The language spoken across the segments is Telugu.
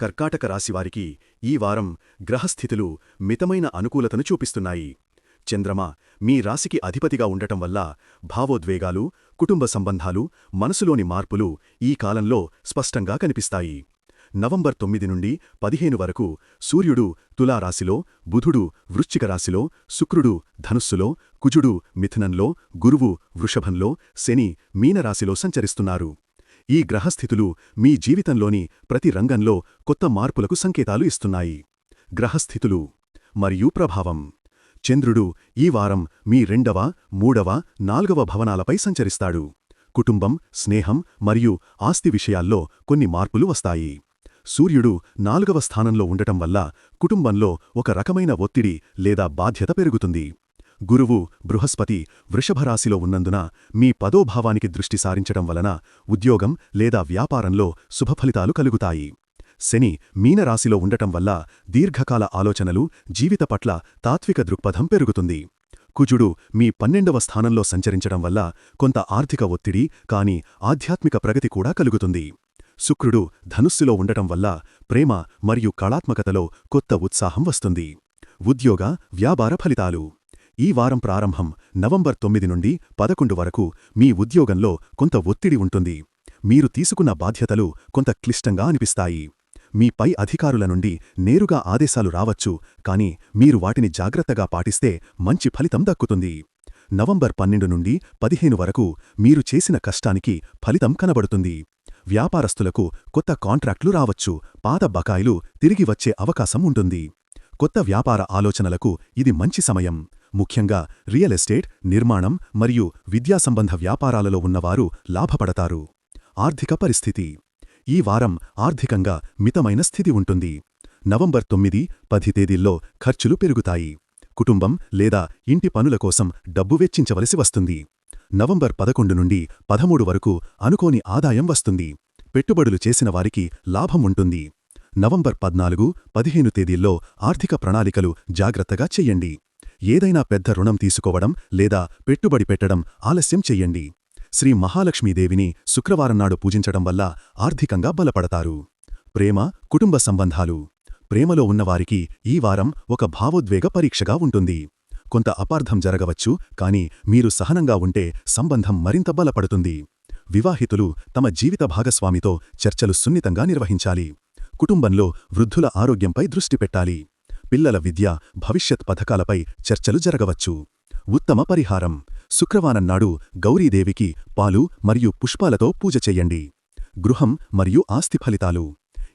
కర్కాటక రాశివారికి ఈ వారం గ్రహస్థితులు మితమైన అనుకూలతను చూపిస్తున్నాయి. చంద్రమ మీ రాశికి అధిపతిగా ఉండటం వల్ల భావోద్వేగాలు కుటుంబ సంబంధాలు మనసులోని మార్పులు ఈ కాలంలో స్పష్టంగా కనిపిస్తాయి. నవంబర్ తొమ్మిది నుండి పదిహేను వరకు సూర్యుడు తులారాశిలో బుధుడు వృశ్చిక రాశిలో శుక్రుడు ధనుస్సులో కుజుడు మిథునంలో గురువు వృషభంలో శని మీనరాశిలో సంచరిస్తున్నారు. ఈ గ్రహస్థితులు మీ జీవితంలోని ప్రతి రంగంలో కొత్త మార్పులకు సంకేతాలు ఇస్తున్నాయి. గ్రహస్థితులు మరియు ప్రభావం. చంద్రుడు ఈ వారం మీ రెండవ మూడవ నాల్గవ భవనాలపై సంచరిస్తాడు. కుటుంబం స్నేహం మరియు ఆస్తి విషయాల్లో కొన్ని మార్పులు వస్తాయి. సూర్యుడు నాలుగవ స్థానంలో ఉండటం వల్ల కుటుంబంలో ఒక రకమైన ఒత్తిడి లేదా బాధ్యత పెరుగుతుంది. గురువు బృహస్పతి వృషభరాశిలో ఉన్నందున మీ పదోభావానికి దృష్టి సారించడం వలన ఉద్యోగం లేదా వ్యాపారంలో శుభఫలితాలు కలుగుతాయి. శని మీనరాశిలో ఉండటం వల్ల దీర్ఘకాల ఆలోచనలు జీవిత పట్ల తాత్విక దృక్పథం పెరుగుతుంది. కుజుడు మీ పన్నెండవ స్థానంలో సంచరించడం వల్ల కొంత ఆర్థిక ఒత్తిడి కాని ఆధ్యాత్మిక ప్రగతి కూడా కలుగుతుంది. శుక్రుడు ధనుస్సులో ఉండటం వల్ల ప్రేమ మరియు కళాత్మకతలో కొత్త ఉత్సాహం వస్తుంది. ఉద్యోగ వ్యాపార ఫలితాలు. ఈ వారం ప్రారంభం నవంబర్ తొమ్మిది నుండి పదకొండు వరకు మీ ఉద్యోగంలో కొంత ఒత్తిడి ఉంటుంది. మీరు తీసుకున్న బాధ్యతలు కొంత క్లిష్టంగా అనిపిస్తాయి. మీ పై అధికారుల నుండి నేరుగా ఆదేశాలు రావచ్చు కాని మీరు వాటిని జాగ్రత్తగా పాటిస్తే మంచి ఫలితం దక్కుతుంది. నవంబర్ పన్నెండు నుండి పదిహేను వరకు మీరు చేసిన కష్టానికి ఫలితం కనబడుతుంది. వ్యాపారస్తులకు కొత్త కాంట్రాక్ట్లు రావచ్చు పాత బకాయిలు తిరిగి వచ్చే అవకాశం ఉంటుంది. కొత్త వ్యాపార ఆలోచనలకు ఇది మంచి సమయం. ముఖ్యంగా రియల్ ఎస్టేట్ నిర్మాణం మరియు విద్యా సంబంధ వ్యాపారాలలో ఉన్నవారు లాభపడతారు. ఆర్థిక పరిస్థితి. ఈ వారం ఆర్థికంగా మితమైన స్థితి ఉంటుంది. నవంబర్ తొమ్మిది పది తేదీల్లో ఖర్చులు పెరుగుతాయి. కుటుంబం లేదా ఇంటి పనుల కోసం డబ్బు వెచ్చించవలసి వస్తుంది. నవంబర్ పదకొండు నుండి పదమూడు వరకు అనుకోని ఆదాయం వస్తుంది. పెట్టుబడులు చేసిన వారికి లాభం ఉంటుంది. నవంబర్ పద్నాలుగు పదిహేను తేదీల్లో ఆర్థిక ప్రణాళికలు జాగ్రత్తగా చెయ్యండి ఏదైనా పెద్ద రుణం తీసుకోవడం లేదా పెట్టుబడి పెట్టడం ఆలస్యం చెయ్యండి. శ్రీ మహాలక్ష్మీదేవిని శుక్రవారం నాడు పూజించడం వల్ల ఆర్థికంగా బలపడతారు. ప్రేమ కుటుంబ సంబంధాలు. ప్రేమలో ఉన్నవారికి ఈ వారం ఒక భావోద్వేగ పరీక్షగా ఉంటుంది. కొంత అపార్థం జరగవచ్చు కాని మీరు సహనంగా ఉంటే సంబంధం మరింత బలపడుతుంది. వివాహితులు తమ జీవిత భాగస్వామితో చర్చలు సున్నితంగా నిర్వహించాలి. కుటుంబంలో వృద్ధుల ఆరోగ్యంపై దృష్టి పెట్టాలి. పిల్లల విద్య భవిష్యత్ పథకాలపై చర్చలు జరగవచ్చు. ఉత్తమ పరిహారం. శుక్రవారం నాడు గౌరీదేవికి పాలు మరియు పుష్పాలతో పూజ చెయ్యండి గృహం మరియు ఆస్తి ఫలితాలు.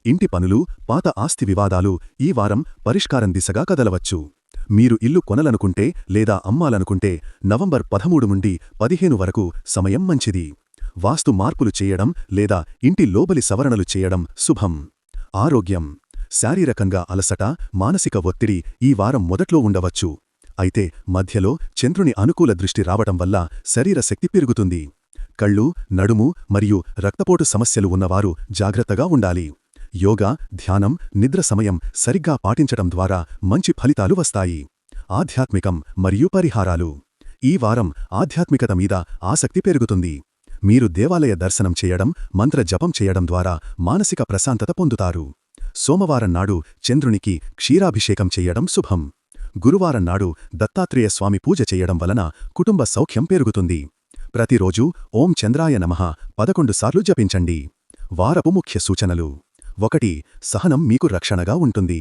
ఇంటి పనులు పాత ఆస్తి వివాదాలు ఈ వారం పరిష్కారం దిశగా కదలవచ్చు. మీరు ఇల్లు కొనలనుకుంటే లేదా అమ్మాలనుకుంటే నవంబర్ పదమూడు నుండి పదిహేను వరకు సమయం మంచిది. వాస్తు మార్పులు చేయడం లేదా ఇంటి లోబలి సవరణలు చేయడం శుభం. ఆరోగ్యం. శారీరకంగా అలసట మానసిక ఒత్తిడి ఈ వారం మొదట్లో ఉండవచ్చు. అయితే మధ్యలో చంద్రుని అనుకూల దృష్టి రావటం వల్ల శరీర శక్తి పెరుగుతుంది. కళ్ళు నడుము మరియు రక్తపోటు సమస్యలు ఉన్నవారు జాగ్రత్తగా ఉండాలి. యోగా ధ్యానం నిద్ర సమయం సరిగ్గా పాటించటం ద్వారా మంచి ఫలితాలు వస్తాయి. ఆధ్యాత్మికం మరియు పరిహారాలు. ఈ వారం ఆధ్యాత్మికత మీద ఆసక్తి పెరుగుతుంది. మీరు దేవాలయ దర్శనం చేయడం మంత్ర జపం చేయడం ద్వారా మానసిక ప్రశాంతత పొందుతారు. సోమవారం నాడు చంద్రునికి క్షీరాభిషేకం చెయ్యడం శుభం. గురువారం నాడు దత్తాత్రేయ స్వామి పూజ చెయ్యడం వలన కుటుంబ సౌఖ్యం పెరుగుతుంది. ప్రతిరోజూ ఓం చంద్రాయ నమః పదకొండు సార్లు జపించండి. వారపు ముఖ్య సూచనలు. ఒకటి సహనం మీకు రక్షణగా ఉంటుంది.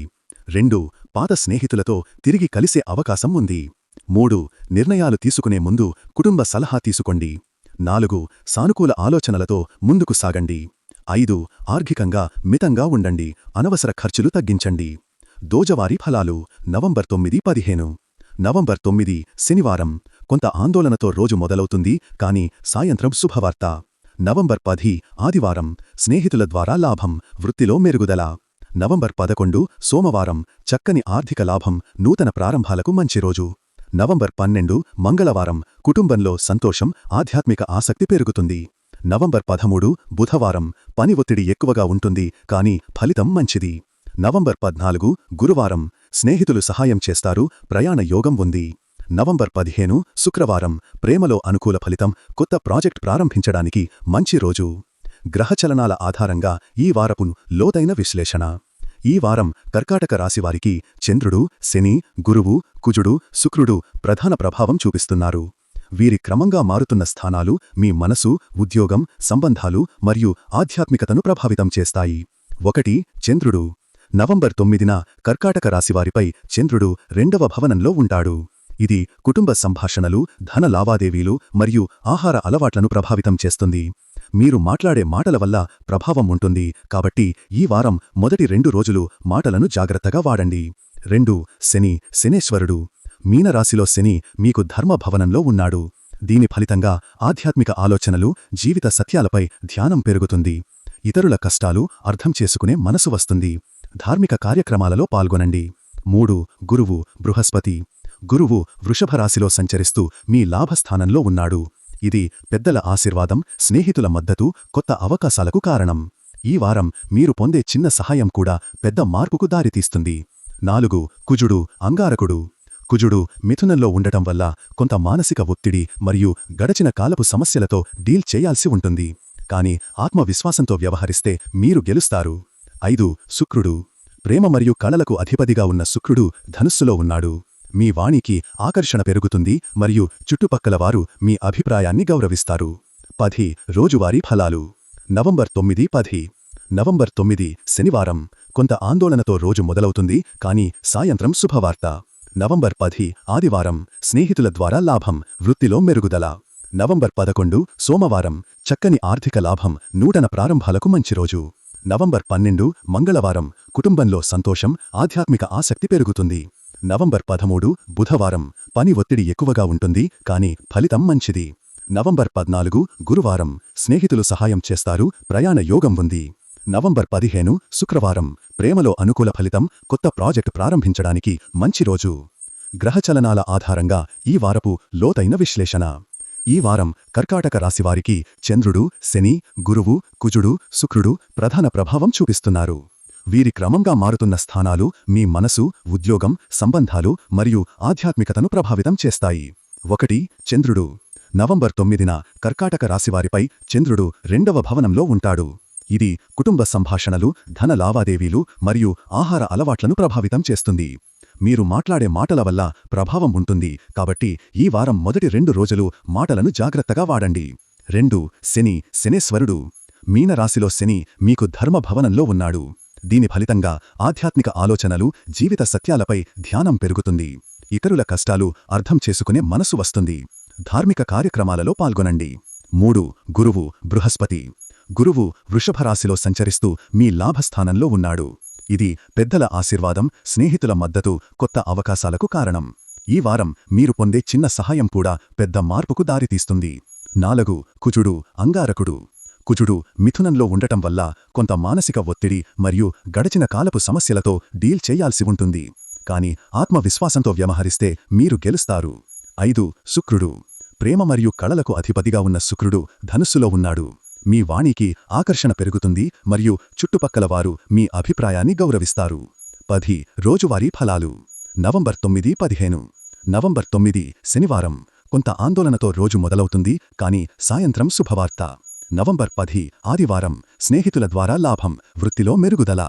రెండు పాత స్నేహితులతో తిరిగి కలిసే అవకాశం ఉంది. మూడు నిర్ణయాలు తీసుకునే ముందు కుటుంబ సలహా తీసుకోండి. నాలుగు సానుకూల ఆలోచనలతో ముందుకు సాగండి. ఐదు ఆర్థికంగా మితంగా ఉండండి. అనవసర ఖర్చులు తగ్గించండి. దోజవారీ ఫలాలు నవంబర్ తొమ్మిది పదిహేను. నవంబర్ తొమ్మిది శనివారం. కొంత ఆందోళనతో రోజు మొదలవుతుంది కాని సాయంత్రం శుభవార్త. నవంబర్ పది ఆదివారం. స్నేహితుల ద్వారా లాభం వృత్తిలో మెరుగుదల. నవంబర్ పదకొండు సోమవారం. చక్కని ఆర్థిక లాభం నూతన ప్రారంభాలకు మంచి రోజు. నవంబర్ పన్నెండు మంగళవారం. కుటుంబంలో సంతోషం ఆధ్యాత్మిక ఆసక్తి పెరుగుతుంది. నవంబర్ పదమూడు బుధవారం పని ఒత్తిడి ఎక్కువగా ఉంటుంది కాని ఫలితం మంచిది. నవంబర్ పద్నాలుగు గురువారం స్నేహితులు సహాయం చేస్తారు ప్రయాణ యోగం ఉంది. నవంబర్ పదిహేను శుక్రవారం ప్రేమలో అనుకూల ఫలితం కొత్త ప్రాజెక్ట్ ప్రారంభించడానికి మంచి రోజు. గ్రహచలనాల ఆధారంగా ఈ వారపు లోతైన విశ్లేషణ. ఈ వారం కర్కాటక రాశివారికి చంద్రుడు శని గురువు కుజుడు శుక్రుడు ప్రధాన ప్రభావం చూపిస్తున్నారు. వీరి క్రమంగా మారుతున్న స్థానాలు మీ మనసు ఉద్యోగం సంబంధాలు మరియు ఆధ్యాత్మికతను ప్రభావితం చేస్తాయి. ఒకటి చంద్రుడు. నవంబర్ తొమ్మిదిన కర్కాటక రాశివారిపై చంద్రుడు రెండవ భవనంలో ఉంటాడు. ఇది కుటుంబ సంభాషణలు ధన లావాదేవీలు మరియు ఆహార అలవాట్లను ప్రభావితం చేస్తుంది. మీరు మాట్లాడే మాటల వల్ల ప్రభావం ఉంటుంది కాబట్టి ఈ వారం మొదటి రెండు రోజులు మాటలను జాగ్రత్తగా వాడండి. రెండు శని. శనేశ్వరుడు. మీనరాశిలో శని మీకు ధర్మభవనంలో ఉన్నాడు. దీని ఫలితంగా ఆధ్యాత్మిక ఆలోచనలు జీవిత సత్యాలపై ధ్యానం పెరుగుతుంది. ఇతరుల కష్టాలు అర్థం చేసుకునే మనసు వస్తుంది. ధార్మిక కార్యక్రమాలలో పాల్గొనండి. మూడు గురువు బృహస్పతి. గురువు వృషభరాశిలో సంచరిస్తూ మీ లాభస్థానంలో ఉన్నాడు. ఇది పెద్దల ఆశీర్వాదం స్నేహితుల మద్దతు కొత్త అవకాశాలకు కారణం. ఈ వారం మీరు పొందే చిన్న సహాయం కూడా పెద్ద మార్పుకు దారితీస్తుంది. నాలుగు కుజుడు అంగారకుడు. కుజుడు మిథునంలో ఉండటం వల్ల కొంత మానసిక ఒత్తిడి మరియు గడచిన కాలపు సమస్యలతో డీల్ చేయాల్సి ఉంటుంది. కాని ఆత్మవిశ్వాసంతో వ్యవహరిస్తే మీరు గెలుస్తారు. ఐదు శుక్రుడు. ప్రేమ మరియు కళలకు అధిపతిగా ఉన్న శుక్రుడు ధనుస్సులో ఉన్నాడు. మీ వాణికి ఆకర్షణ పెరుగుతుంది మరియు చుట్టుపక్కల వారు మీ అభిప్రాయాన్ని గౌరవిస్తారు. పది రోజువారీ ఫలాలు. నవంబర్ తొమ్మిది పది. నవంబర్ తొమ్మిది శనివారం. కొంత ఆందోళనతో రోజు మొదలవుతుంది కానీ సాయంత్రం శుభవార్త. నవంబర్ పది ఆదివారం స్నేహితుల ద్వారా లాభం వృత్తిలో మెరుగుదల. నవంబర్ పదకొండు సోమవారం చక్కని ఆర్థిక లాభం నూటన ప్రారంభాలకు మంచి రోజు. నవంబర్ పన్నెండు మంగళవారం కుటుంబంలో సంతోషం ఆధ్యాత్మిక ఆసక్తి పెరుగుతుంది. నవంబర్ పదమూడు బుధవారం పని ఒత్తిడి ఎక్కువగా ఉంటుంది కాని ఫలితం మంచిది. నవంబర్ పద్నాలుగు గురువారం స్నేహితులు సహాయం చేస్తారు ప్రయాణ యోగం ఉంది. నవంబర్ పదిహేను శుక్రవారం. ప్రేమలో అనుకూల ఫలితం కొత్త ప్రాజెక్ట్ ప్రారంభించడానికి మంచి రోజు. గ్రహచలనాల ఆధారంగా ఈ వారపు లోతైన విశ్లేషణ. ఈ వారం కర్కాటక రాశివారికి చంద్రుడు శని గురువు కుజుడు శుక్రుడు ప్రధాన ప్రభావం చూపిస్తున్నారు. వీరి క్రమంగా మారుతున్న స్థానాలు మీ మనసు ఉద్యోగం సంబంధాలు మరియు ఆధ్యాత్మికతను ప్రభావితం చేస్తాయి. ఒకటి చంద్రుడు. నవంబర్ తొమ్మిదిన కర్కాటక రాశివారిపై చంద్రుడు రెండవ భవనంలో ఉంటాడు. ఇది కుటుంబ సంభాషణలు ధన లావాదేవీలు మరియు ఆహార అలవాట్లను ప్రభావితం చేస్తుంది. మీరు మాట్లాడే మాటల వల్ల ప్రభావం ఉంటుంది కాబట్టి ఈ వారం మొదటి రెండు రోజులు మాటలను జాగ్రత్తగా వాడండి. రెండు శని శనేశ్వరుడు. మీనరాశిలో శని మీకు ధర్మభవనంలో ఉన్నాడు. దీని ఫలితంగా ఆధ్యాత్మిక ఆలోచనలు జీవిత సత్యాలపై ధ్యానం పెరుగుతుంది. ఇతరుల కష్టాలు అర్థం చేసుకునే మనసు వస్తుంది. ధార్మిక కార్యక్రమాలలో పాల్గొనండి. మూడు గురువు బృహస్పతి. గురువు వృషభరాశిలో సంచరిస్తూ మీ లాభస్థానంలో ఉన్నాడు. ఇది పెద్దల ఆశీర్వాదం స్నేహితుల మద్దతు కొత్త అవకాశాలకు కారణం. ఈ వారం మీరు పొందే చిన్న సహాయం కూడా పెద్ద మార్పుకు దారితీస్తుంది. నాలుగు కుజుడు అంగారకుడు. కుజుడు మిథునంలో ఉండటం వల్ల కొంత మానసిక ఒత్తిడి మరియు గడచిన కాలపు సమస్యలతో డీల్ చేయాల్సి ఉంటుంది. కాని ఆత్మవిశ్వాసంతో వ్యవహరిస్తే మీరు గెలుస్తారు. ఐదు శుక్రుడు. ప్రేమ మరియు కళలకు అధిపతిగా ఉన్న శుక్రుడు ధనుస్సులో ఉన్నాడు. మీ వాణికి ఆకర్షణ పెరుగుతుంది మరియు చుట్టుపక్కల వారు మీ అభిప్రాయాన్ని గౌరవిస్తారు. పది రోజువారీ ఫలాలు. నవంబర్ తొమ్మిది పదిహేను. నవంబర్ తొమ్మిది శనివారం. కొంత ఆందోళనతో రోజు మొదలవుతుంది కాని సాయంత్రం శుభవార్త. నవంబర్ పది ఆదివారం. స్నేహితుల ద్వారా లాభం వృత్తిలో మెరుగుదల.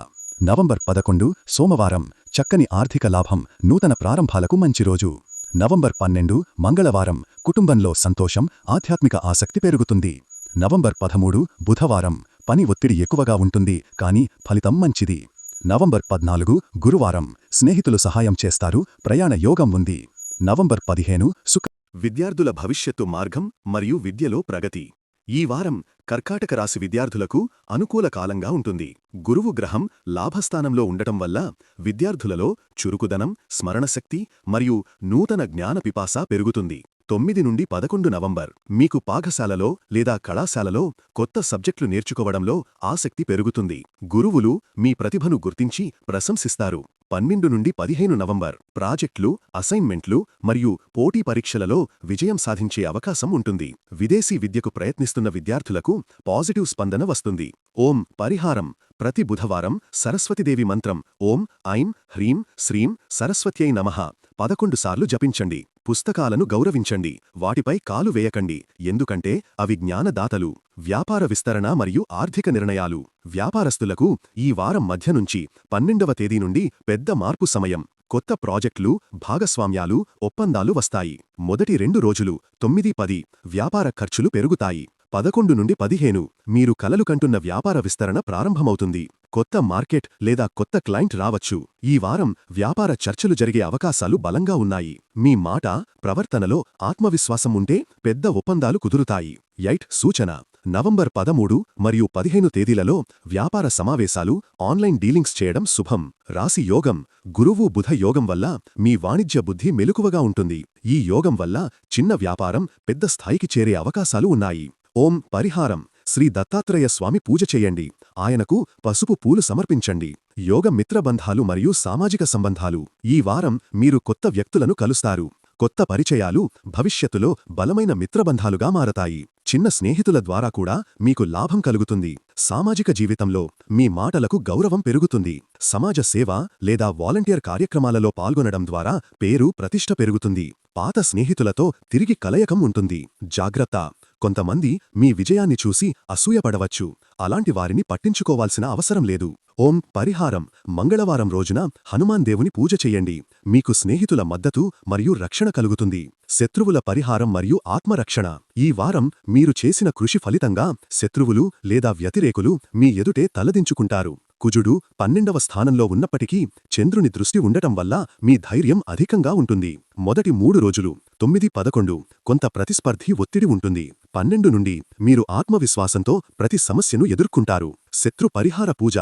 నవంబర్ పదకొండు సోమవారం. చక్కని ఆర్థిక లాభం నూతన ప్రారంభాలకు మంచి రోజు. నవంబర్ పన్నెండు మంగళవారం. కుటుంబంలో సంతోషం ఆధ్యాత్మిక ఆసక్తి పెరుగుతుంది. నవంబర్ పదమూడు బుధవారం. పని ఒత్తిడి ఎక్కువగా ఉంటుంది కాని ఫలితం మంచిది. నవంబర్ పద్నాలుగు గురువారం. స్నేహితులు సహాయం చేస్తారు ప్రయాణ యోగం ఉంది. నవంబర్ పదిహేను సుఖ విద్యార్థుల భవిష్యత్తు మార్గం మరియు విద్యలో ప్రగతి. ఈ వారం కర్కాటక రాశి విద్యార్థులకు అనుకూల కాలంగా ఉంటుంది. గురువు గ్రహం లాభస్థానంలో ఉండటం వల్ల విద్యార్థులలో చురుకుదనం స్మరణశక్తి మరియు నూతన జ్ఞాన పిపాస పెరుగుతుంది. తొమ్మిది నుండి పదకొండు నవంబర్. మీకు పాఠశాలలో లేదా కళాశాలలో కొత్త సబ్జెక్టులు నేర్చుకోవడంలో ఆసక్తి పెరుగుతుంది. గురువులు మీ ప్రతిభను గుర్తించి ప్రశంసిస్తారు. పన్నెండు నుండి పదిహేను నవంబర్. ప్రాజెక్టులు అసైన్మెంట్లు మరియు పోటీ పరీక్షలలో విజయం సాధించే అవకాశం ఉంటుంది. విదేశీ విద్యకు ప్రయత్నిస్తున్న విద్యార్థులకు పాజిటివ్ స్పందన వస్తుంది. ఓం పరిహారం. ప్రతి బుధవారం సరస్వతిదేవి మంత్రం. ఓం ఐం హ్రీం శ్రీం సరస్వత్యై నమః. పదకొండు సార్లు జపించండి. పుస్తకాలను గౌరవించండి. వాటిపై కాలు వేయకండి. ఎందుకంటే అవి జ్ఞానదాతలు వ్యాపార విస్తరణ మరియు ఆర్థిక నిర్ణయాలు. వ్యాపారస్తులకు ఈ వారం మధ్య నుంచి పన్నెండవ తేదీ నుండి పెద్ద మార్పు సమయం. కొత్త ప్రాజెక్టులు భాగస్వామ్యాలు ఒప్పందాలు వస్తాయి. మొదటి రెండు రోజులు తొమ్మిది పది వ్యాపార ఖర్చులు పెరుగుతాయి. పదకొండు నుండి పదిహేను మీరు కలలు కంటున్న వ్యాపార విస్తరణ ప్రారంభమవుతుంది. కొత్త మార్కెట్ లేదా కొత్త క్లయింట్ రావచ్చు. ఈ వారం వ్యాపార చర్చలు జరిగే అవకాశాలు బలంగా ఉన్నాయి. మీ మాట ప్రవర్తనలో ఆత్మవిశ్వాసం ఉంటే పెద్ద ఒప్పందాలు కుదురుతాయి. యైట్ సూచన. నవంబర్ పదమూడు మరియు పదిహేను తేదీలలో వ్యాపార సమావేశాలు ఆన్లైన్ డీలింగ్స్ చేయడం శుభం. రాశి యోగం. గురువు బుధ యోగం వల్ల మీ వాణిజ్య బుద్ధి మెలకువగా ఉంటుంది. ఈ యోగం వల్ల చిన్న వ్యాపారం పెద్ద స్థాయికి చేరే అవకాశాలు ఉన్నాయి. ఓం పరిహారం. శ్రీ దత్తాత్రేయ స్వామి పూజ చేయండి. ఆయనకు పసుపు పూలు సమర్పించండి. యోగ మిత్రబంధాలు మరియు సామాజిక సంబంధాలు. ఈ వారం మీరు కొత్త వ్యక్తులను కలుస్తారు. కొత్త పరిచయాలు భవిష్యత్తులో బలమైన మిత్రబంధాలుగా మారతాయి. చిన్న స్నేహితుల ద్వారా కూడా మీకు లాభం కలుగుతుంది. సామాజిక జీవితంలో మీ మాటలకు గౌరవం పెరుగుతుంది. సమాజ సేవ లేదా వాలంటీర్ కార్యక్రమాలలో పాల్గొనడం ద్వారా పేరు ప్రతిష్ట పెరుగుతుంది. పాత స్నేహితులతో తిరిగి కలయకం ఉంటుంది. జాగ్రత్త. కొంతమంది మీ విజయాన్ని చూసి అసూయపడవచ్చు. అలాంటి వారిని పట్టించుకోవాల్సిన అవసరం లేదు. ఓం పరిహారం. మంగళవారం రోజున హనుమాన్ దేవుని పూజ చెయ్యండి మీకు స్నేహితుల మద్దతు మరియు రక్షణ కలుగుతుంది. శత్రువుల పరిహారం మరియు ఆత్మరక్షణ. ఈ వారం మీరు చేసిన కృషి ఫలితంగా శత్రువులు లేదా వ్యతిరేకులు మీ ఎదుటే తలదించుకుంటారు. కుజుడు పన్నెండవ స్థానంలో ఉన్నప్పటికీ చంద్రుని దృష్టి ఉండటం వల్ల మీ ధైర్యం అధికంగా ఉంటుంది. మొదటి మూడు రోజులు తొమ్మిది పదకొండు కొంత ప్రతిస్పర్ధి ఒత్తిడి ఉంటుంది. పన్నెండు నుండి మీరు ఆత్మవిశ్వాసంతో ప్రతి సమస్యను ఎదుర్కొంటారు. శత్రు పరిహార పూజ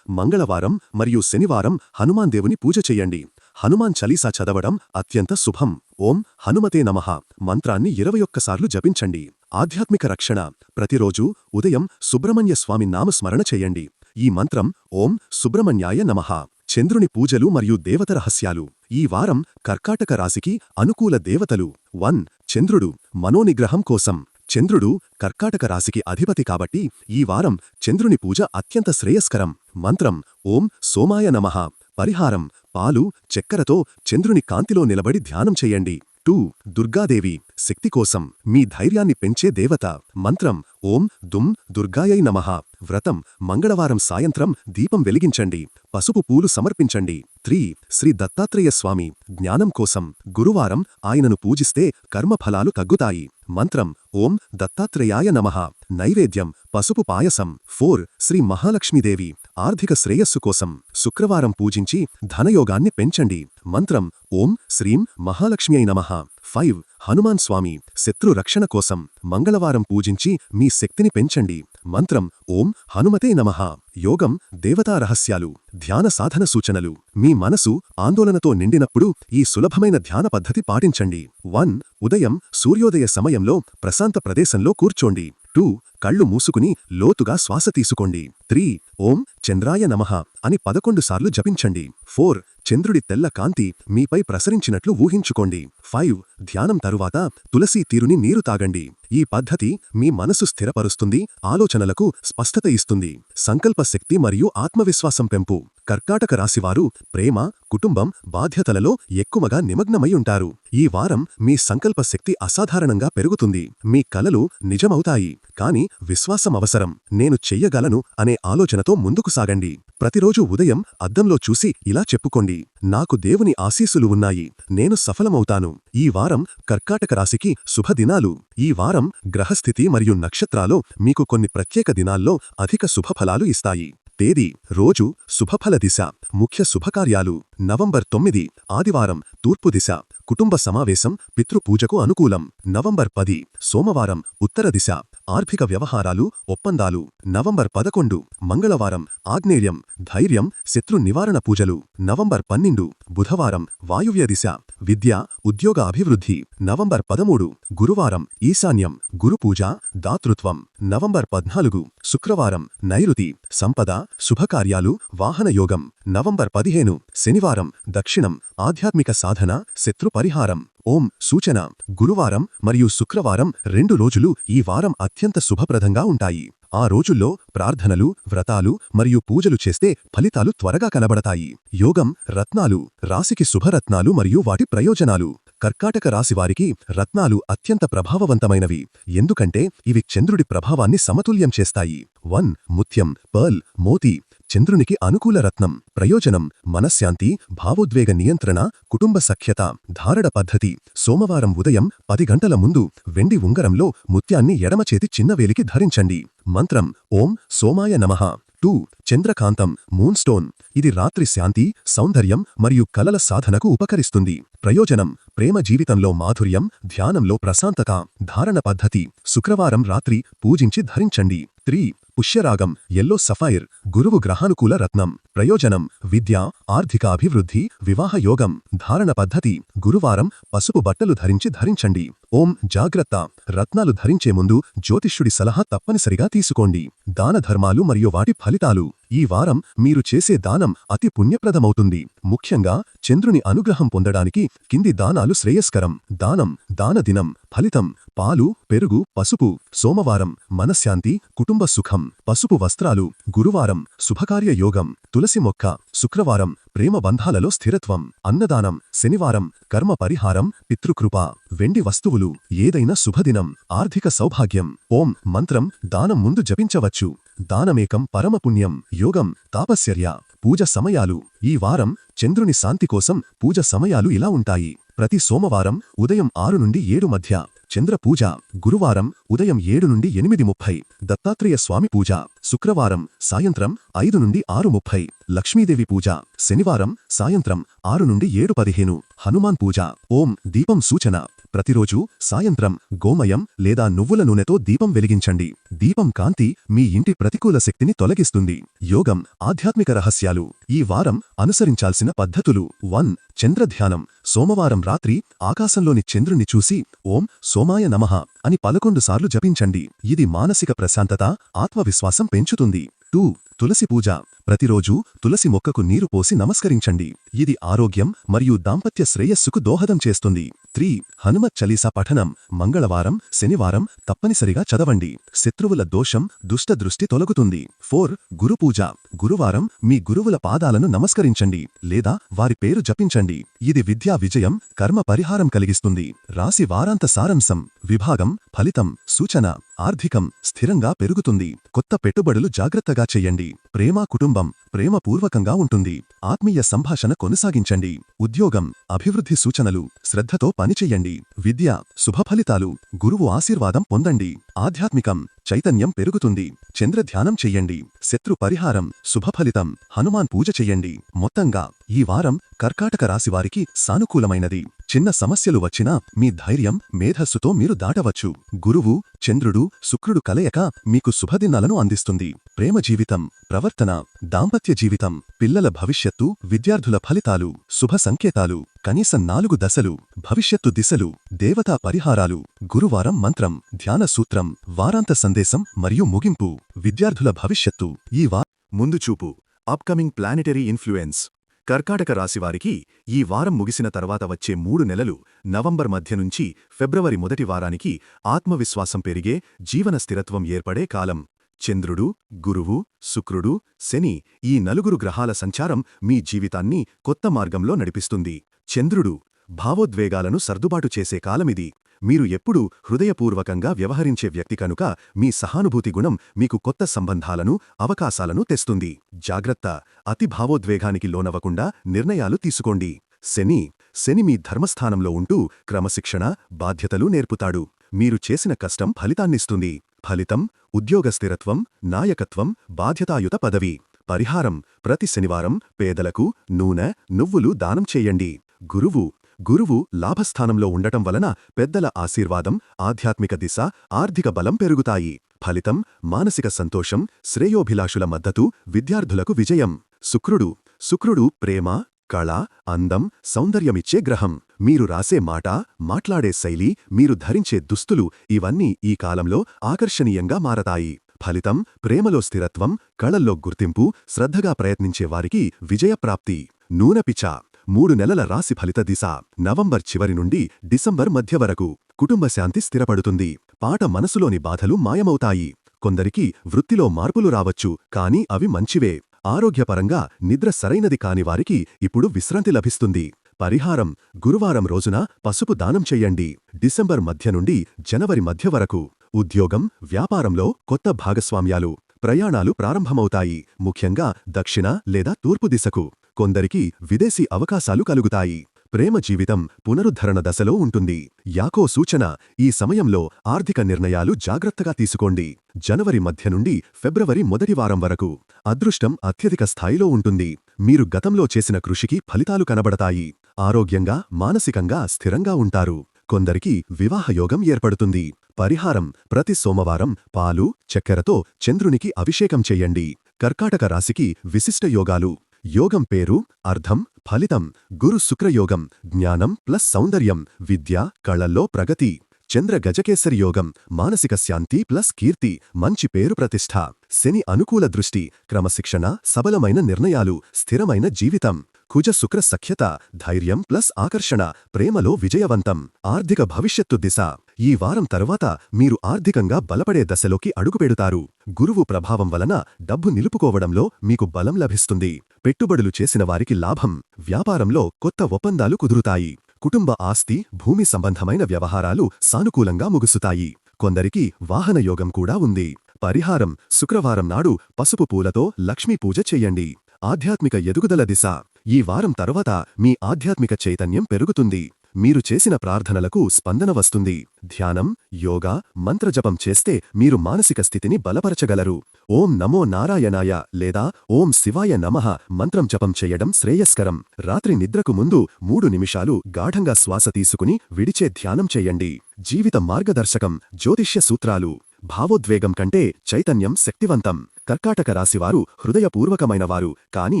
మంగళవారం మరియు శనివారం హనుమాన్ దేవుని పూజ చెయ్యండి హనుమాన్ చలీసా చదవడం అత్యంత శుభం. ఓం హనుమతే నమః. మంత్రాన్ని ఇరవై ఒక్కసార్లు జపించండి. ఆధ్యాత్మిక రక్షణ. ప్రతిరోజు ఉదయం సుబ్రహ్మణ్య స్వామి నామస్మరణ చెయ్యండి ఈ మంత్రం ఓం సుబ్రహ్మణ్యాయ నమః. చంద్రుని పూజలు మరియు దేవత రహస్యాలు. ఈ వారం కర్కాటక రాశికి అనుకూల దేవతలు. వన్ చంద్రుడు మనోనిగ్రహం కోసం. చంద్రుడు కర్కాటక రాశికి అధిపతి కాబట్టి ఈ వారం చంద్రుని పూజ అత్యంత శ్రేయస్కరం. మంత్రం ఓం సోమాయ నమః. పరిహారం పాలు చక్కెరతో చంద్రుని కాంతిలో నిలబడి ధ్యానం చెయ్యండి టూ దుర్గాదేవి శక్తి కోసం మీ ధైర్యాన్ని పెంచే దేవత. మంత్రం ఓం దుమ్ దుర్గాయై నమః. వ్రతం మంగళవారం సాయంత్రం దీపం వెలిగించండి. పసుపు పూలు సమర్పించండి. త్రీ శ్రీ దత్తాత్రేయ స్వామి జ్ఞానం కోసం గురువారం ఆయనను పూజిస్తే కర్మఫలాలు తగ్గుతాయి. మంత్రం ఓం దత్తాత్రేయాయ నమః నైవేద్యం పసుపు పాయసం ఫోర్ శ్రీ మహాలక్ష్మీదేవి ఆర్థిక శ్రేయస్సు కోసం శుక్రవారం పూజించి ధనయోగాన్ని పెంచండి. మంత్రం ఓం శ్రీం మహాలక్ష్మ్యై నమః. ఫైవ్ హనుమాన్ స్వామి శత్రు రక్షణ కోసం మంగళవారం పూజించి మీ శక్తిని పెంచండి. మంత్రం ఓం హనుమతే నమః. యోగం దేవతా రహస్యాలు ధ్యాన సాధన సూచనలు. మీ మనసు ఆందోళనతో నిండినప్పుడు ఈ సులభమైన ధ్యాన పద్ధతి పాటించండి. వన్ ఉదయం సూర్యోదయ సమయంలో ప్రశాంత ప్రదేశంలో కూర్చోండి. టూ కళ్ళు మూసుకుని లోతుగా శ్వాస తీసుకోండి. త్రీ ఓం చంద్రాయ నమః అని పదకొండు సార్లు జపించండి. ఫోర్ చంద్రుడి తెల్ల కాంతి మీపై ప్రసరించినట్లు ఊహించుకోండి. ఫైవ్ ధ్యానం తరువాత తులసీ తీరుని నీరు తాగండి. ఈ పద్ధతి మీ మనసు స్థిరపరుస్తుంది ఆలోచనలకు స్పష్టత ఇస్తుంది. సంకల్ప శక్తి మరియు ఆత్మవిశ్వాసం పెంపు. కర్కాటక రాశివారు ప్రేమ కుటుంబం బాధ్యతలలో ఎక్కువగా నిమగ్నమై ఉంటారు. ఈ వారం మీ సంకల్ప శక్తి అసాధారణంగా పెరుగుతుంది. మీ కలలు నిజమవుతాయి. కాని విశ్వాసం అవసరం. నేను చెయ్యగలను అనే ఆలోచనతో ముందుకు సాగండి. ప్రతిరోజు ఉదయం అద్దంలో చూసి ఇలా చెప్పుకోండి. నాకు దేవుని ఆశీస్సులు ఉన్నాయి. నేను సఫలమవుతాను. ఈ వారం కర్కాటక రాశికి శుభదినాలు. ఈ వారం గ్రహస్థితి మరియు నక్షత్రాలో మీకు కొన్ని ప్రత్యేక దినాల్లో అధిక శుభఫలాలు ఇస్తాయి. తేదీ రోజు శుభఫల దిశ ముఖ్య శుభకార్యాలు నవంబర్ తొమ్మిది ఆదివారం తూర్పు దిశ కుటుంబ సమావేశం పితృపూజకు అనుకూలం నవంబర్ పది సోమవారం ఉత్తర దిశ. ఆర్థిక వ్యవహారాలు ఒప్పందాలు. నవంబర్ పదకొండు మంగళవారం. ఆగ్నేయం ధైర్యం శత్రు నివారణ పూజలు. నవంబర్ పన్నెండు బుధవారం. వాయువ్య దిశ. విద్య ఉద్యోగ అభివృద్ధి. నవంబర్ పదమూడు గురువారం. ఈశాన్యం గురుపూజ దాతృత్వం. నవంబర్ పద్నాలుగు శుక్రవారం. నైరుతి. సంపద శుభకార్యాలు వాహనయోగం నవంబర్ పదిహేను శనివారం. దక్షిణం. ఆధ్యాత్మిక సాధన శత్రు పరిహారం. ఓం సూచన. గురువారం మరియు శుక్రవారం రెండు రోజులు ఈ వారం అత్యంత శుభప్రదంగా ఉంటాయి. ఆ రోజుల్లో ప్రార్థనలు వ్రతాలు మరియు పూజలు చేస్తే ఫలితాలు త్వరగా కనబడతాయి. యోగం రత్నాలు రాశికి శుభరత్నాలు మరియు వాటి ప్రయోజనాలు. కర్కాటక రాశివారికి రత్నాలు అత్యంత ప్రభావవంతమైనవి. ఎందుకంటే ఇవి చంద్రుడి ప్రభావాన్ని సమతుల్యం చేస్తాయి. వన్. ముత్యం. పర్ల్. మోతి. చంద్రునికి అనుకూల రత్నం ప్రయోజనం మనశ్శాంతి భావోద్వేగ నియంత్రణ కుటుంబ సఖ్యత ధారడ పద్ధతి. సోమవారం ఉదయం పది గంటల ముందు వెండి ఉంగరంలో ముత్యాన్ని ఎడమచేతి చిన్నవేలికి ధరించండి. మంత్రం ఓం సోమాయ నమః. టూ చంద్రకాంతం మూన్స్టోన్ ఇది రాత్రి శాంతి సౌందర్యం మరియు కలల సాధనకు ఉపకరిస్తుంది. ప్రయోజనం ప్రేమ జీవితంలో మాధుర్యం ధ్యానంలో ప్రశాంతత ధారణ పద్ధతి. శుక్రవారం రాత్రి పూజించి ధరించండి. త్రీ. పుష్యరాగం ఎల్లో సఫైర్ గురువు గ్రహానుకూల రత్నం. ప్రయోజనం విద్య ఆర్థిక అభివృద్ధి వివాహ యోగం ధారణ పద్ధతి. గురువారం పసుపు బట్టలు ధరించి ధరించండి. ఓం జాగ్రత్త. రత్నాలు ధరించే ముందు జ్యోతిష్యుడి సలహా తప్పనిసరిగా తీసుకోండి. దాన ధర్మాలు మరియు వాటి ఫలితాలు. ఈ వారం మీరు చేసే దానం అతి పుణ్యప్రదమవుతుంది. ముఖ్యంగా చంద్రుని అనుగ్రహం పొందడానికి కింది దానాలు శ్రేయస్కరం. దానం దానదినం ఫలితం పాలు పెరుగు పసుపు సోమవారం మనశ్శాంతి కుటుంబ సుఖం పసుపు వస్త్రాలు గురువారం శుభకార్య యోగం తులసి మొక్క శుక్రవారం ప్రేమ బంధాలలో స్థిరత్వం అన్నదానం శనివారం కర్మ పరిహారం పితృకృప వెండి వస్తువులు ఏదైనా శుభదినం ఆర్థిక సౌభాగ్యం ఓం మంత్రం దానం ముందు జపించవచ్చు. దానమేకం పరమపుణ్యం యోగం తాపశ్చర్య పూజ సమయాలు. ఈ వారం చంద్రుని శాంతి కోసం పూజ సమయాలు ఇలా ఉంటాయి. ప్రతి సోమవారం ఉదయం ఆరు నుండి ఏడు మధ్య చంద్ర పూజ. గురువారం ఉదయం ఏడు నుండి ఎనిమిది ముప్పై దత్తాత్రేయ స్వామి పూజ. శుక్రవారం సాయంత్రం ఐదు నుండి ఆరు ముప్పై లక్ష్మీదేవి పూజ. శనివారం సాయంత్రం ఆరు నుండి ఏడు పదిహేను హనుమాన్ పూజ. ఓం దీపం సూచన. ప్రతిరోజు సాయంత్రం గోమయం లేదా నువ్వుల నూనెతో దీపం వెలిగించండి. దీపం కాంతి మీ ఇంటి ప్రతికూల శక్తిని తొలగిస్తుంది. యోగం ఆధ్యాత్మిక రహస్యాలు. ఈ వారం అనుసరించాల్సిన పద్ధతులు. వన్ చంద్రధ్యానం సోమవారం రాత్రి ఆకాశంలోని చంద్రుణ్ణి చూసి ఓం సోమాయ నమః అని పదకొండు సార్లు జపించండి. ఇది మానసిక ప్రశాంతత ఆత్మవిశ్వాసం పెంచుతుంది. టూ తులసి పూజ. ప్రతిరోజు తులసి మొక్కకు నీరు పోసి నమస్కరించండి. ఇది ఆరోగ్యం మరియు దాంపత్య శ్రేయస్సుకు దోహదం చేస్తుంది. త్రీ. హనుమత్ చలీసా పఠనం. మంగళవారం శనివారం తప్పనిసరిగా చదవండి. శత్రువుల దోషం దుష్ట దృష్టి తొలగుతుంది. ఫోర్. గురుపూజ గురువారం మీ గురువుల పాదాలను నమస్కరించండి లేదా వారి పేరు జపించండి. ఇది విద్యా విజయం కర్మ పరిహారం కలిగిస్తుంది. రాశి వారాంత సారాంశం విభాగం ఫలితం సూచన ఆర్థికం స్థిరంగా పెరుగుతుంది. కొత్త పెట్టుబడులు జాగ్రత్తగా చెయ్యండి ప్రేమ కుటుంబం ప్రేమపూర్వకంగా ఉంటుంది. ఆత్మీయ సంభాషణ కొనసాగించండి. ఉద్యోగం అభివృద్ధి సూచనలు శ్రద్ధతో పనిచెయ్యండి విద్య శుభఫలితాలు గురువు ఆశీర్వాదం పొందండి. ఆధ్యాత్మికం చైతన్యం పెరుగుతుంది. చంద్రధ్యానం చెయ్యండి శత్రు పరిహారం శుభఫలితం హనుమాన్ పూజ చెయ్యండి మొత్తంగా ఈ వారం కర్కాటక రాశివారికి సానుకూలమైనది. చిన్న సమస్యలు వచ్చినా మీ ధైర్యం మేధస్సుతో మీరు దాటవచ్చు. గురువు చంద్రుడు శుక్రుడు కలయక మీకు శుభదినాలను అందిస్తుంది. ప్రేమ జీవితం ప్రవర్తన దాంపత్య జీవితం పిల్లల భవిష్యత్తు విద్యార్థుల ఫలితాలు శుభ సంకేతాలు కనీసం నాలుగు దశలు భవిష్యత్తు దిశలు దేవతా పరిహారాలు గురువారం మంత్రం ధ్యాన సూత్రం వారాంత సందేశం మరియు ముగింపు విద్యార్థుల భవిష్యత్తు. ఈ వా ముందు చూపు అప్కమింగ్ ప్లానెటరీ ఇన్ఫ్లుయెన్స్. కర్కాటక రాశివారికి ఈ వారం ముగిసిన తర్వాత వచ్చే మూడు నెలలు నవంబర్ మధ్య నుంచి ఫిబ్రవరి మొదటి వారానికి ఆత్మవిశ్వాసం పెరిగే జీవన స్థిరత్వం ఏర్పడే కాలం. చంద్రుడు గురువు శుక్రుడు శని ఈ నలుగురు గ్రహాల సంచారం మీ జీవితాన్ని కొత్త మార్గంలో నడిపిస్తుంది. చంద్రుడు భావోద్వేగాలను సర్దుబాటు చేసే కాలమిది. మీరు ఎప్పుడూ హృదయపూర్వకంగా వ్యవహరించే వ్యక్తి కనుక మీ సహానుభూతి గుణం మీకు కొత్త సంబంధాలను అవకాశాలను తెస్తుంది. జాగ్రత్త అతి భావోద్వేగానికి లోనవ్వకుండా నిర్ణయాలు తీసుకోండి. శని శని మీ ధర్మస్థానంలో ఉంటూ క్రమశిక్షణ బాధ్యతలు నేర్పుతాడు. మీరు చేసిన కష్టం ఫలితాన్నిస్తుంది ఫలితం ఉద్యోగ స్థిరత్వం నాయకత్వం బాధ్యతాయుత పదవి. పరిహారం ప్రతి శనివారం పేదలకు నూనె నువ్వులు దానం చేయండి. గురువు గురువు లాభస్థానంలో ఉండటం వలన పెద్దల ఆశీర్వాదం ఆధ్యాత్మిక దిశ ఆర్థిక బలం పెరుగుతాయి. ఫలితం మానసిక సంతోషం శ్రేయోభిలాషుల మద్దతు విద్యార్థులకు విజయం. శుక్రుడు శుక్రుడు ప్రేమ కళ అందం సౌందర్యమిచ్చే గ్రహం. మీరు రాసే మాట మాట్లాడే శైలి మీరు ధరించే దుస్తులు ఇవన్నీ ఈ కాలంలో ఆకర్షణీయంగా మారతాయి. ఫలితం ప్రేమలో స్థిరత్వం కళల్లో గుర్తింపు శ్రద్ధగా ప్రయత్నించే వారికి విజయప్రాప్తి. నూనెపిచ మూడు నెలల రాశి ఫలిత దిశ. నవంబర్ చివరి నుండి డిసెంబర్ మధ్య వరకు కుటుంబ శాంతి స్థిరపడుతుంది. పాట మనసులోని బాధలు మాయమవుతాయి. కొందరికి వృత్తిలో మార్పులు రావచ్చు కాని అవి మంచివే. ఆరోగ్యపరంగా నిద్ర సరైనది కాని వారికి ఇప్పుడు విశ్రాంతి లభిస్తుంది. పరిహారం గురువారం రోజున పసుపు దానం చెయ్యండి డిసెంబర్ మధ్య నుండి జనవరి మధ్య వరకు ఉద్యోగం వ్యాపారంలో కొత్త భాగస్వామ్యాలు ప్రయాణాలు ప్రారంభమవుతాయి. ముఖ్యంగా దక్షిణ లేదా తూర్పు దిశకు. కొందరికి విదేశీ అవకాశాలు కలుగుతాయి. ప్రేమ జీవితం పునరుద్ధరణ దశలో ఉంటుంది. యాకో సూచన ఈ సమయంలో ఆర్థిక నిర్ణయాలు జాగ్రత్తగా తీసుకోండి. జనవరి మధ్య నుండి ఫిబ్రవరి మొదటి వారం వరకు అదృష్టం అత్యధిక స్థాయిలో ఉంటుంది. మీరు గతంలో చేసిన కృషికి ఫలితాలు కనబడతాయి. ఆరోగ్యంగా మానసికంగా స్థిరంగా ఉంటారు. కొందరికి వివాహయోగం ఏర్పడుతుంది. పరిహారం ప్రతి సోమవారం పాలు చక్కెరతో చంద్రునికి అభిషేకం చెయ్యండి కర్కాటక రాశికి విశిష్ట యోగాలు యోగం పేరు అర్థం ఫలితం గురు శుక్రయోగం జ్ఞానం ప్లస్ సౌందర్యం విద్య కళల్లో ప్రగతి చంద్ర గజకేసరి యోగం మానసిక శాంతి ప్లస్ కీర్తి మంచి పేరు ప్రతిష్ఠ శని అనుకూల దృష్టి క్రమశిక్షణ సబలమైన నిర్ణయాలు స్థిరమైన జీవితం కుజ శుక్ర సఖ్యత ధైర్యం ప్లస్ ఆకర్షణ ప్రేమలో విజయవంతం ఆర్థిక భవిష్యత్తు దిశ. ఈ వారం తర్వాత మీరు ఆర్థికంగా బలపడే దశలోకి అడుగుపెడుతారు గురువు ప్రభావం వలన డబ్బు నిలుపుకోవడంలో మీకు బలం లభిస్తుంది. పెట్టుబడులు చేసిన వారికి లాభం. వ్యాపారంలో కొత్త ఒప్పందాలు కుదురుతాయి. కుటుంబ ఆస్తి భూమి సంబంధమైన వ్యవహారాలు సానుకూలంగా ముగుసుతాయి. కొందరికి వాహనయోగం కూడా ఉంది. పరిహారం శుక్రవారం నాడు పసుపు పూలతో లక్ష్మీ పూజ చెయ్యండి ఆధ్యాత్మిక ఎదుగుదల దిశ. ఈ వారం తర్వాత మీ ఆధ్యాత్మిక చైతన్యం పెరుగుతుంది. మీరు చేసిన ప్రార్థనలకు స్పందన వస్తుంది. ధ్యానం యోగా మంత్రజపం చేస్తే మీరు మానసిక స్థితిని బలపరచగలరు. ఓం నమో నారాయణాయ లేదా ఓం శివాయ నమః మంత్రం జపం చేయడం శ్రేయస్కరం. రాత్రి నిద్రకు ముందు మూడు నిమిషాలు గాఢంగా శ్వాస తీసుకుని విడిచే ధ్యానం చేయండి. జీవిత మార్గదర్శకం జ్యోతిష్య సూత్రాలు. భావోద్వేగం కంటే చైతన్యం శక్తివంతం. కర్కాటక రాశివారు హృదయపూర్వకమైనవారు కాని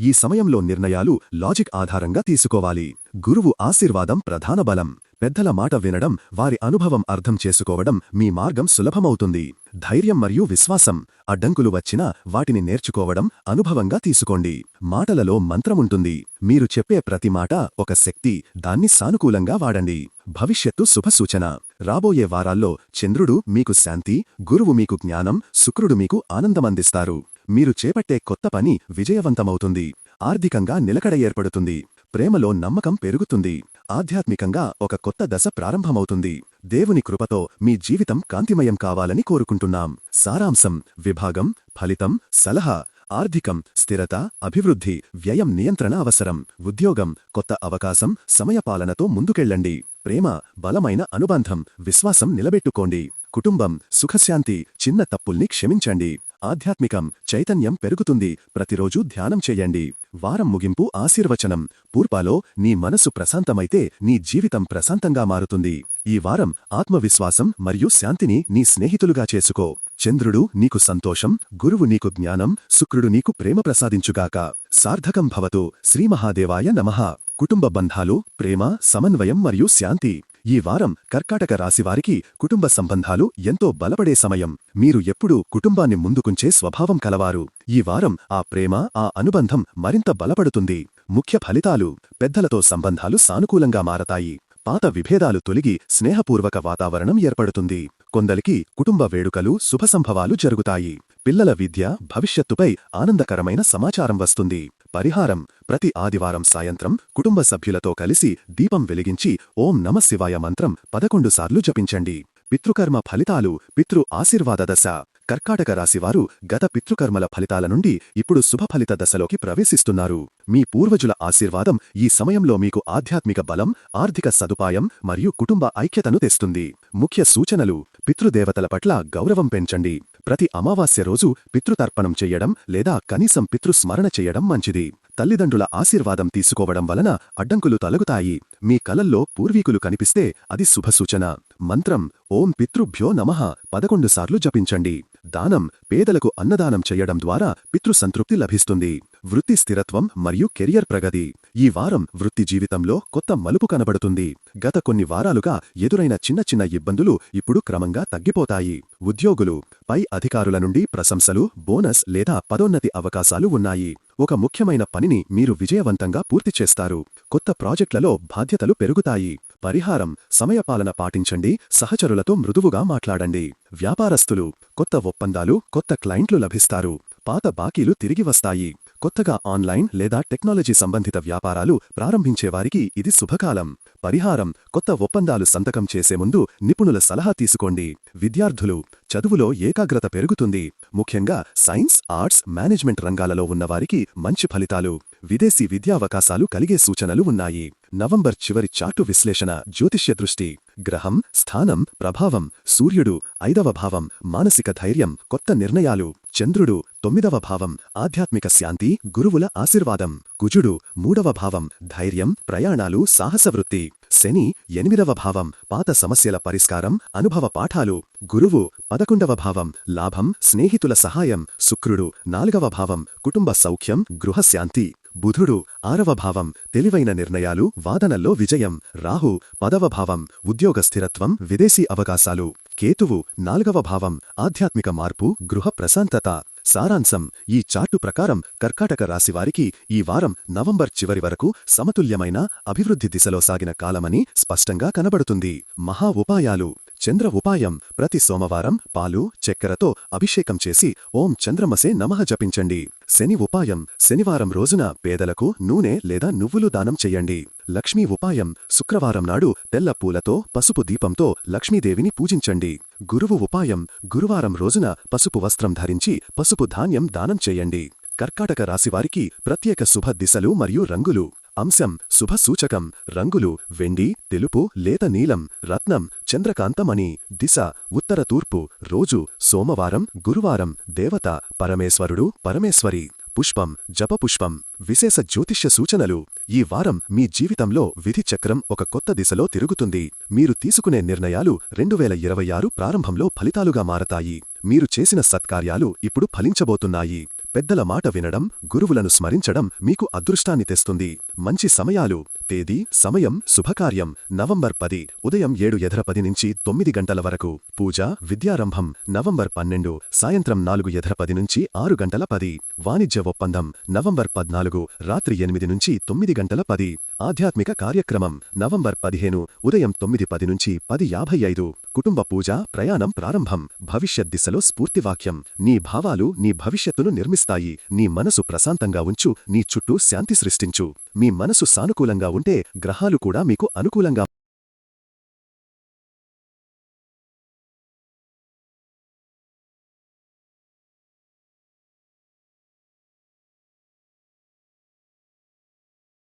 ఈ సమయంలో నిర్ణయాలు లాజిక్ ఆధారంగా తీసుకోవాలి. గురువు ఆశీర్వాదం ప్రధాన బలం. పెద్దల మాట వినడం వారి అనుభవం అర్థం చేసుకోవడం మీ మార్గం సులభమవుతుంది. ధైర్యం మరియు విశ్వాసం. అడ్డంకులు వచ్చినా వాటిని నేర్చుకోవడం అనుభవంగా తీసుకోండి. మాటలలో మంత్రముంటుంది. మీరు చెప్పే ప్రతి మాట ఒక శక్తి. దాన్ని సానుకూలంగా వాడండి. భవిష్యత్తు శుభసూచన. రాబోయే వారాల్లో చంద్రుడు మీకు శాంతి గురువు మీకు జ్ఞానం శుక్రుడు మీకు ఆనందమందిస్తారు. మీరు చేపట్టే కొత్త పని విజయవంతమవుతుంది. ఆర్థికంగా నిలకడ ఏర్పడుతుంది. ప్రేమలో నమ్మకం పెరుగుతుంది. ఆధ్యాత్మికంగా ఒక కొత్త దశ ప్రారంభమవుతుంది. దేవుని కృపతో మీ జీవితం కాంతిమయం కావాలని కోరుకుంటున్నాం. సారాంశం విభాగం ఫలితం సలహా ఆర్థికం స్థిరత అభివృద్ధి వ్యయం నియంత్రణ అవసరం ఉద్యోగం కొత్త అవకాశం సమయపాలనతో ముందుకెళ్ళండి. ప్రేమ బలమైన అనుబంధం విశ్వాసం నిలబెట్టుకోండి. కుటుంబం సుఖశాంతి చిన్న తప్పుల్ని క్షమించండి. ఆధ్యాత్మికం చైతన్యం పెరుగుతుంది. ప్రతిరోజూ ధ్యానం చేయండి. వారం ముగింపు ఆశీర్వచనం. పూర్పాలో నీ మనసు ప్రశాంతమైతే నీ జీవితం ప్రశాంతంగా మారుతుంది. ఈ వారం ఆత్మవిశ్వాసం మరియు శాంతిని నీ స్నేహితులుగా చేసుకో. చంద్రుడు నీకు సంతోషం గురువు నీకు జ్ఞానం శుక్రుడు నీకు ప్రేమ ప్రసాదించుగాక. సార్థకం భవతు. శ్రీమహాదేవాయ నమః. కుటుంబ బంధాలు ప్రేమ సమన్వయం మరియు శాంతి. ఈ వారం కర్కాటక రాశివారికి కుటుంబ సంబంధాలు ఎంతో బలపడే సమయం. మీరు ఎప్పుడూ కుటుంబాన్ని ముందుకుంచే స్వభావం కలవారు. ఈ వారం ఆ ప్రేమ ఆ అనుబంధం మరింత బలపడుతుంది. ముఖ్య ఫలితాలు పెద్దలతో సంబంధాలు సానుకూలంగా మారతాయి. పాత విభేదాలు తొలగి స్నేహపూర్వక వాతావరణం ఏర్పడుతుంది. కొందరికి కుటుంబ వేడుకలు శుభసంభవాలు జరుగుతాయి. పిల్లల విద్య భవిష్యత్తుపై ఆనందకరమైన సమాచారం వస్తుంది. పరిహారం. ప్రతి ఆదివారం సాయంత్రం కుటుంబ సభ్యులతో కలిసి దీపం వెలిగించి ఓం నమశివాయ మంత్రం పదకొండుసార్లు జపించండి. పితృకర్మ ఫలితాలు పితృ ఆశీర్వాద దశ. కర్కాటక రాశివారు గత పితృకర్మల ఫలితాల నుండి ఇప్పుడు శుభఫలిత దశలోకి ప్రవేశిస్తున్నారు. మీ పూర్వజుల ఆశీర్వాదం ఈ సమయంలో మీకు ఆధ్యాత్మిక బలం ఆర్థిక సదుపాయం మరియు కుటుంబ ఐక్యతను తెస్తుంది. ముఖ్య సూచనలు పితృదేవతల పట్ల గౌరవం పెంచండి. ప్రతి అమావాస్య రోజు పితృతర్పణం చెయ్యడం లేదా కనీసం పితృస్మరణ చెయ్యడం మంచిది. తల్లిదండ్రుల ఆశీర్వాదం తీసుకోవడం వలన అడ్డంకులు తొలగుతాయి. మీ కలల్లో పూర్వీకులు కనిపిస్తే అది శుభసూచన. మంత్రం ఓం పితృభ్యో నమః పదకొండుసార్లు జపించండి. దానం పేదలకు అన్నదానం చెయ్యడం ద్వారా పితృసంతృప్తి లభిస్తుంది. వృత్తి స్థిరత్వం మరియు కెరియర్ ప్రగతి. ఈ వారం వృత్తి జీవితంలో కొత్త మలుపు కనబడుతుంది. గత కొన్ని వారాలుగా ఎదురైన చిన్న చిన్న ఇబ్బందులు ఇప్పుడు క్రమంగా తగ్గిపోతాయి. ఉద్యోగులు పై అధికారుల నుండి ప్రశంసలు బోనస్ లేదా పదోన్నతి అవకాశాలు ఉన్నాయి. ఒక ముఖ్యమైన పనిని మీరు విజయవంతంగా పూర్తి చేస్తారు. కొత్త ప్రాజెక్టులలో బాధ్యతలు పెరుగుతాయి. పరిహారం సమయపాలన పాటించండి. సహచరులతో మృదువుగా మాట్లాడండి. వ్యాపారస్తులు కొత్త ఒప్పందాలు కొత్త క్లయింట్లు లభిస్తారు. పాత బాకీలు తిరిగి వస్తాయి. కొత్తగా ఆన్లైన్ లేదా టెక్నాలజీ సంబంధిత వ్యాపారాలు ప్రారంభించేవారికి ఇది శుభకాలం. పరిహారం కొత్త ఒప్పందాలు సంతకం చేసే ముందు నిపుణుల సలహా తీసుకోండి. విద్యార్థులు చదువులో ఏకాగ్రత పెరుగుతుంది. ముఖ్యంగా సైన్స్ ఆర్ట్స్ మేనేజ్మెంట్ రంగాలలో ఉన్నవారికి మంచి ఫలితాలు విదేశీ విద్యావకాశాలు కలిగే సూచనలు ఉన్నాయి. నవంబర్ చివరి చాటు విశ్లేషణ జ్యోతిష్య దృష్టి గ్రహం స్థానం ప్రభావం సూర్యుడు ఐదవ భావం మానసిక ధైర్యం కొత్త నిర్ణయాలు చంద్రుడు తొమ్మిదవ భావం ఆధ్యాత్మిక శాంతి గురువుల ఆశీర్వాదం కుజుడు మూడవ భావం ధైర్యం ప్రయాణాలు సాహసవృత్తి శని ఎనిమిదవ భావం పాత సమస్యల పరిష్కారం అనుభవ పాఠాలు గురువు పదకొండవ భావం లాభం స్నేహితుల సహాయం శుక్రుడు నాలుగవ భావం కుటుంబ సౌఖ్యం గృహశాంతి బుధుడు ఆరవ భావం తెలివైన నిర్ణయాలు వాదనల్లో విజయం రాహు పదవ భావం ఉద్యోగ స్థిరత్వం విదేశీ అవకాశాలు కేతువు నాలుగవ భావం ఆధ్యాత్మిక మార్పు గృహ ప్రశాంతత సారాంశం ఈ చార్టు ప్రకారం కర్కాటక రాశివారికి ఈ వారం నవంబర్ చివరి వరకు సమతుల్యమైన అభివృద్ధి దిశలో సాగిన కాలమని స్పష్టంగా కనబడుతుంది. మహా ఉపాయాలు చంద్ర ఉపాయం ప్రతి సోమవారం పాలు చక్కెరతో అభిషేకం చేసి ఓం చంద్రమసే నమః జపించండి. శని ఉపాయం శనివారం రోజున పేదలకు నూనె లేదా నువ్వులు దానం చెయ్యండి లక్ష్మీ ఉపాయం శుక్రవారం నాడు తెల్ల పూలతో పసుపు దీపంతో లక్ష్మీదేవిని పూజించండి. గురువు ఉపాయం గురువారం రోజున పసుపు వస్త్రం ధరించి పసుపు ధాన్యం దానం చేయండి. కర్కాటక రాశివారికి ప్రత్యేక శుభ దిశలు మరియు రంగులు. అంశం శుభ సూచకం రంగులు వెండి తెలుపు లేత నీలం రత్నం చంద్రకాంతమణి. దిశ ఉత్తర తూర్పు రోజు సోమవారం గురువారం దేవత పరమేశ్వరుడు పరమేశ్వరి. పుష్పం జపపుష్పం విశేష జ్యోతిష్య సూచనలు. ఈ వారం మీ జీవితంలో విధి చక్రం ఒక కొత్త దిశలో తిరుగుతుంది. మీరు తీసుకునే నిర్ణయాలు రెండు వేల ఇరవై ఆరు ప్రారంభంలో ఫలితాలుగా మారతాయి. మీరు చేసిన సత్కార్యాలు ఇప్పుడు ఫలించబోతున్నాయి. పెద్దల మాట వినడం గురువులను స్మరించడం మీకు అదృష్టాన్ని తెస్తుంది. మంచి సమయాలు తేదీ సమయం శుభకార్యం. నవంబర్ పది ఉదయం ఏడు ఎధర పది నుంచి తొమ్మిది గంటల వరకు. పూజ విద్యారంభం. నవంబర్ పన్నెండు సాయంత్రం నాలుగు ఎధర పది నుంచి ఆరు గంటల పది. వాణిజ్య ఒప్పందం. నవంబర్ పద్నాలుగు రాత్రి ఎనిమిది నుంచి తొమ్మిది గంటల పది. ఆధ్యాత్మిక కార్యక్రమం. నవంబర్ పదిహేను ఉదయం తొమ్మిది పది నుంచి పది యాభై ఐదు. కుటుంబ పూజ ప్రయాణం ప్రారంభం. భవిష్యత్ దిశలో స్ఫూర్తివాక్యం. నీ భావాలు నీ భవిష్యత్తును నిర్మిస్తాయి. నీ మనసు ప్రశాంతంగా ఉంచు. నీ చుట్టూ శాంతి సృష్టించు. మీ మనసు సానుకూలంగా ఉంటే గ్రహాలు కూడా మీకు అనుకూలంగా